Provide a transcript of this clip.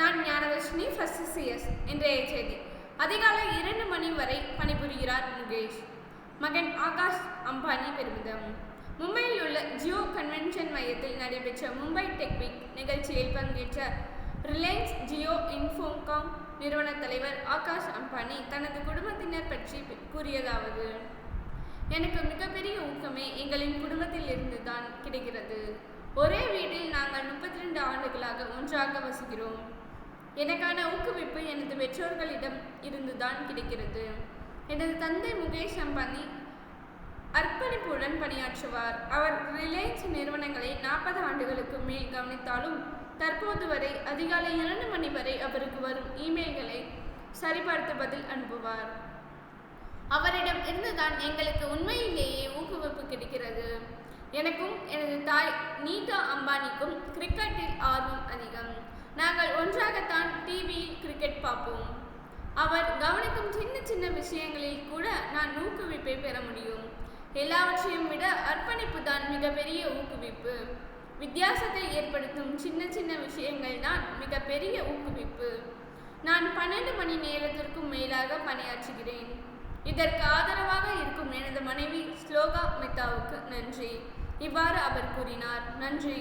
நான் ஞானதர்ஷினி first CS இன்றைய செய்தி. அதிகாலை இரண்டு மணி வரை பணிபுரிகிறார் முகேஷ். மகன் ஆகாஷ் அம்பானி பெருமிதம். மும்பையில் உள்ள ஜியோ கன்வென்ஷன் மையத்தில் நடைபெற்ற மும்பை டெக் வீக் நிகழ்ச்சியில் பங்கேற்ற ரிலையன்ஸ் ஜியோ இன்ஃபோகாம் நிறுவன தலைவர் ஆகாஷ் அம்பானி தனது குடும்பத்தினர் பற்றி கூறியதாவது எனக்கு மிகப்பெரிய ஊக்கமே எங்களின் குடும்பத்தில் இருந்து தான் கிடைக்கிறது. ஒரே வீட்டில் நாங்கள் முப்பத்தி ரெண்டு ஆண்டுகளாக ஒன்றாக வசிக்கிறோம். எனக்கான ஊக்குவிப்பு எனது பெற்றோர்களிடம் இருந்து தான் கிடைக்கிறது. எனது தந்தை முகேஷ் அம்பானி அர்ப்பணிப்புடன் பணியாற்றுவார். அவர் ரிலையன்ஸ் நிறுவனங்களை நாற்பது ஆண்டுகளுக்கு மேல் கவனித்தாலும் தற்போது வரை அதிகாலை இரண்டு மணி வரை அவருக்கு வரும் இமெயில்களை சரிபார்த்து பதில் அனுப்புவார். அவரிடம் இருந்துதான் எங்களுக்கு உண்மையிலேயே ஊக்குவிப்பு கிடைக்கிறது. எனக்கும் எனது தாய் நீதா அம்பானிக்கும் கிரிக்கெட்டில் ஆர்வம் அதிகம். நாங்கள் ஒன்றாகத்தான் டிவியில் கிரிக்கெட் பார்ப்போம். அவர் கவனிக்கும் சின்ன சின்ன விஷயங்களில் கூட நான் ஊக்குவிப்பை பெற முடியும். எல்லாவற்றையும் விட அர்ப்பணிப்பு தான் மிகப்பெரிய ஊக்குவிப்பு. வித்தியாசத்தை ஏற்படுத்தும் சின்ன சின்ன விஷயங்கள் தான் மிகப்பெரிய ஊக்குவிப்பு. நான் பன்னெண்டு மணி நேரத்திற்கும் மேலாக பணியாற்றுகிறேன். இதற்கு ஆதரவாக இருக்கும் எனது மனைவி ஸ்லோகா மெத்தாவுக்கு நன்றி. இவ்வாறு அவர் கூறினார். நன்றி.